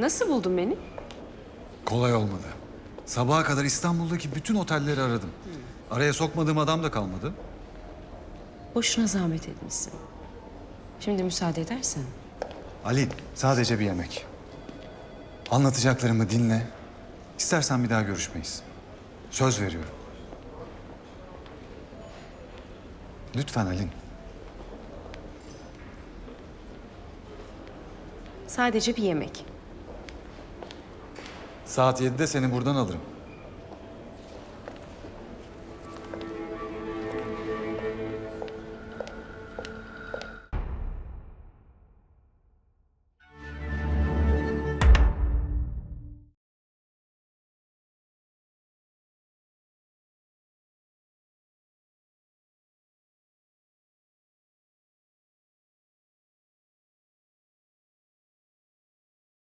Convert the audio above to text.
Nasıl buldun beni? Kolay olmadı. Sabaha kadar İstanbul'daki bütün otelleri aradım. Araya sokmadığım adam da kalmadı. Boşuna zahmet etmişsin. Şimdi müsaade edersen. Ali, sadece bir yemek. Anlatacaklarımı dinle. İstersen bir daha görüşmeyiz. Söz veriyorum. Lütfen Alin. Sadece bir yemek. Saat 7'de seni buradan alırım.